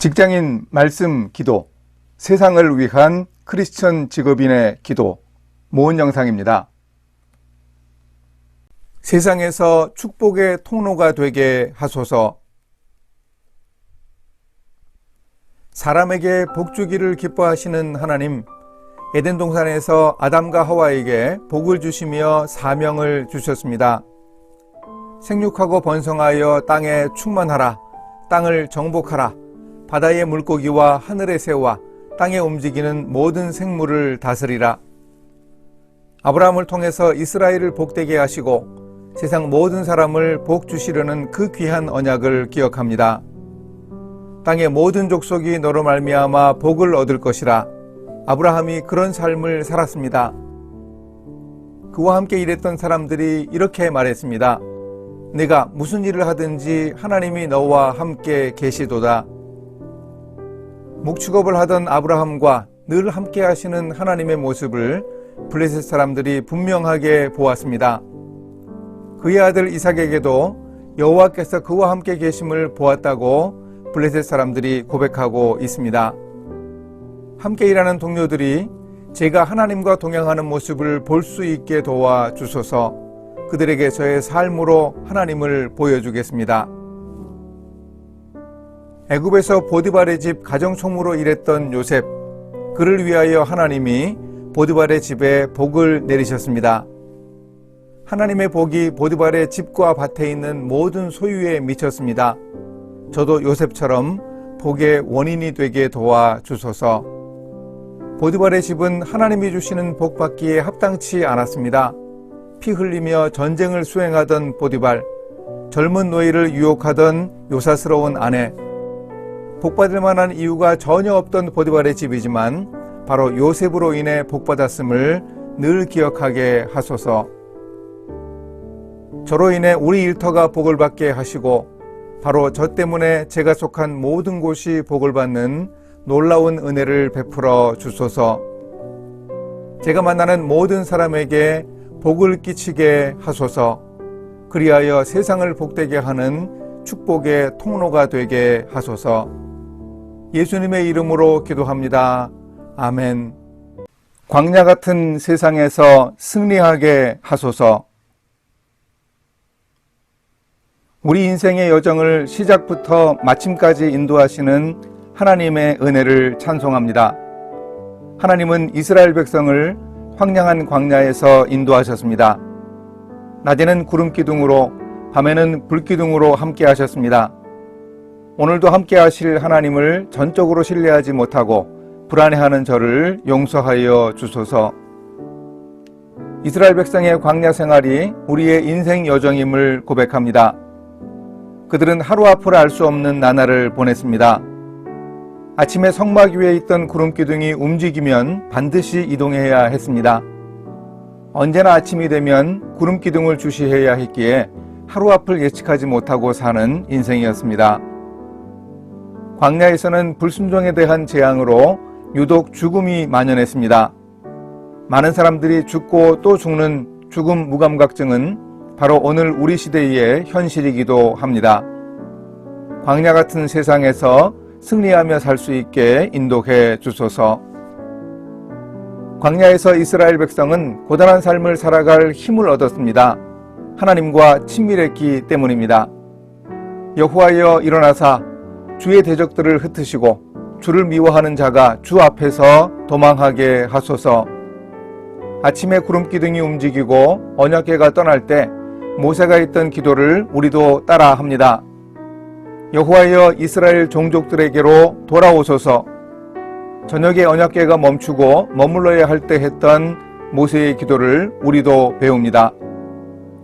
직장인 말씀 기도, 세상을 위한 크리스천 직업인의 기도, 모은 영상입니다. 세상에서 축복의 통로가 되게 하소서. 사람에게 복 주기를 기뻐하시는 하나님, 에덴 동산에서 아담과 하와에게 복을 주시며 사명을 주셨습니다. 생육하고 번성하여 땅에 충만하라, 땅을 정복하라, 바다의 물고기와 하늘의 새와 땅에 움직이는 모든 생물을 다스리라. 아브라함을 통해서 이스라엘을 복되게 하시고 세상 모든 사람을 복 주시려는 그 귀한 언약을 기억합니다. 땅의 모든 족속이 너로 말미암아 복을 얻을 것이라. 아브라함이 그런 삶을 살았습니다. 그와 함께 일했던 사람들이 이렇게 말했습니다. 내가 무슨 일을 하든지 하나님이 너와 함께 계시도다. 목축업을 하던 아브라함과 늘 함께 하시는 하나님의 모습을 블레셋 사람들이 분명하게 보았습니다. 그의 아들 이삭에게도 여호와께서 그와 함께 계심을 보았다고 블레셋 사람들이 고백하고 있습니다. 함께 일하는 동료들이 제가 하나님과 동행하는 모습을 볼 수 있게 도와 주소서 그들에게 저의 삶으로 하나님을 보여주겠습니다. 애굽에서 보디발의 집 가정총무로 일했던 요셉 그를 위하여 하나님이 보디발의 집에 복을 내리셨습니다. 하나님의 복이 보디발의 집과 밭에 있는 모든 소유에 미쳤습니다. 저도 요셉처럼 복의 원인이 되게 도와 주소서. 보디발의 집은 하나님이 주시는 복 받기에 합당치 않았습니다. 피 흘리며 전쟁을 수행하던 보디발, 젊은 노예를 유혹하던 요사스러운 아내, 복받을 만한 이유가 전혀 없던 보디발의 집이지만 바로 요셉으로 인해 복받았음을 늘 기억하게 하소서. 저로 인해 우리 일터가 복을 받게 하시고 바로 저 때문에 제가 속한 모든 곳이 복을 받는 놀라운 은혜를 베풀어 주소서. 제가 만나는 모든 사람에게 복을 끼치게 하소서. 그리하여 세상을 복되게 하는 축복의 통로가 되게 하소서. 예수님의 이름으로 기도합니다. 아멘. 광야 같은 세상에서 승리하게 하소서. 우리 인생의 여정을 시작부터 마침까지 인도하시는 하나님의 은혜를 찬송합니다. 하나님은 이스라엘 백성을 황량한 광야에서 인도하셨습니다. 낮에는 구름 기둥으로 밤에는 불 기둥으로 함께 하셨습니다. 오늘도 함께 하실 하나님을 전적으로 신뢰하지 못하고 불안해하는 저를 용서하여 주소서. 이스라엘 백성의 광야 생활이 우리의 인생 여정임을 고백합니다. 그들은 하루 앞을 알 수 없는 나날을 보냈습니다. 아침에 성막 위에 있던 구름 기둥이 움직이면 반드시 이동해야 했습니다. 언제나 아침이 되면 구름 기둥을 주시해야 했기에 하루 앞을 예측하지 못하고 사는 인생이었습니다. 광야에서는 불순종에 대한 재앙으로 유독 죽음이 만연했습니다. 많은 사람들이 죽고 또 죽는 죽음 무감각증은 바로 오늘 우리 시대의 현실이기도 합니다. 광야 같은 세상에서 승리하며 살 수 있게 인도해 주소서. 광야에서 이스라엘 백성은 고단한 삶을 살아갈 힘을 얻었습니다. 하나님과 친밀했기 때문입니다. 여호와여 일어나사 주의 대적들을 흩으시고 주를 미워하는 자가 주 앞에서 도망하게 하소서. 아침에 구름 기둥이 움직이고 언약궤가 떠날 때 모세가 했던 기도를 우리도 따라 합니다. 여호와여 이스라엘 종족들에게로 돌아오소서. 저녁에 언약궤가 멈추고 머물러야 할 때 했던 모세의 기도를 우리도 배웁니다.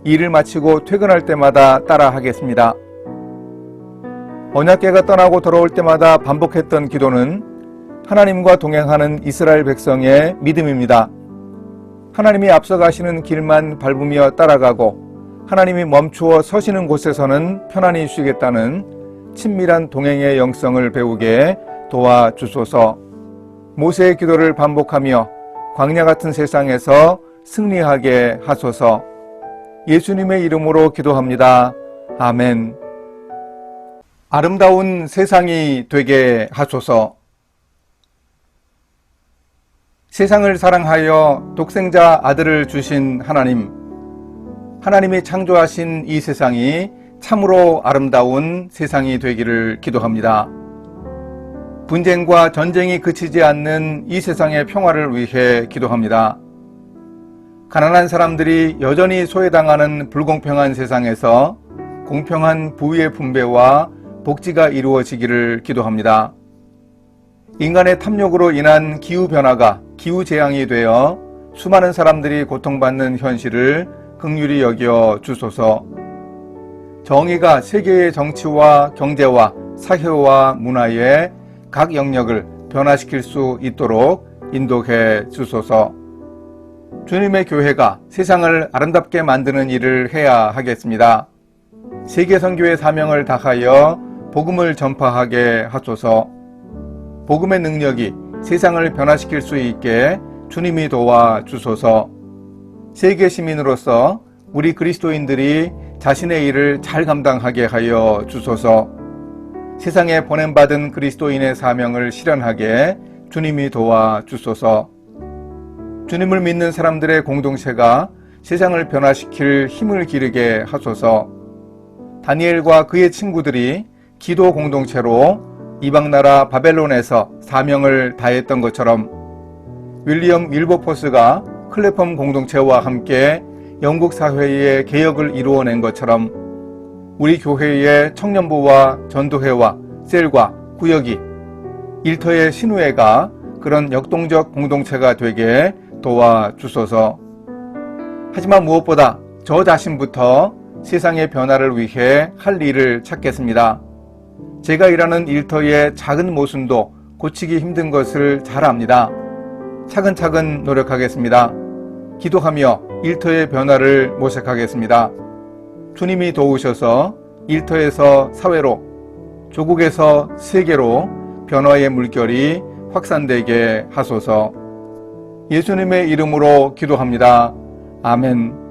일을 마치고 퇴근할 때마다 따라 하겠습니다. 언약궤가 떠나고 돌아올 때마다 반복했던 기도는 하나님과 동행하는 이스라엘 백성의 믿음입니다. 하나님이 앞서가시는 길만 밟으며 따라가고 하나님이 멈추어 서시는 곳에서는 편안히 쉬겠다는 친밀한 동행의 영성을 배우게 도와주소서. 모세의 기도를 반복하며 광야 같은 세상에서 승리하게 하소서. 예수님의 이름으로 기도합니다. 아멘. 아름다운 세상이 되게 하소서. 세상을 사랑하여 독생자 아들을 주신 하나님, 하나님이 창조하신 이 세상이 참으로 아름다운 세상이 되기를 기도합니다. 분쟁과 전쟁이 그치지 않는 이 세상의 평화를 위해 기도합니다. 가난한 사람들이 여전히 소외당하는 불공평한 세상에서 공평한 부의 분배와 복지가 이루어지기를 기도합니다. 인간의 탐욕으로 인한 기후변화가 기후재앙이 되어 수많은 사람들이 고통받는 현실을 극률히 여겨 주소서. 정의가 세계의 정치와 경제와 사회와 문화의 각 영역을 변화시킬 수 있도록 인도해 주소서. 주님의 교회가 세상을 아름답게 만드는 일을 해야 하겠습니다. 세계 선교의 사명을 다하여 복음을 전파하게 하소서. 복음의 능력이 세상을 변화시킬 수 있게 주님이 도와 주소서. 세계 시민으로서 우리 그리스도인들이 자신의 일을 잘 감당하게 하여 주소서. 세상에 보냄받은 그리스도인의 사명을 실현하게 주님이 도와 주소서. 주님을 믿는 사람들의 공동체가 세상을 변화시킬 힘을 기르게 하소서. 다니엘과 그의 친구들이 기도 공동체로 이방 나라 바벨론에서 사명을 다했던 것처럼 윌리엄 윌버포스가 클레펌 공동체와 함께 영국 사회의 개혁을 이루어낸 것처럼 우리 교회의 청년부와 전도회와 셀과 구역이 일터의 신우회가 그런 역동적 공동체가 되게 도와주소서. 하지만 무엇보다 저 자신부터 세상의 변화를 위해 할 일을 찾겠습니다. 제가 일하는 일터의 작은 모순도 고치기 힘든 것을 잘 압니다. 차근차근 노력하겠습니다. 기도하며 일터의 변화를 모색하겠습니다. 주님이 도우셔서 일터에서 사회로, 조국에서 세계로 변화의 물결이 확산되게 하소서. 예수님의 이름으로 기도합니다. 아멘.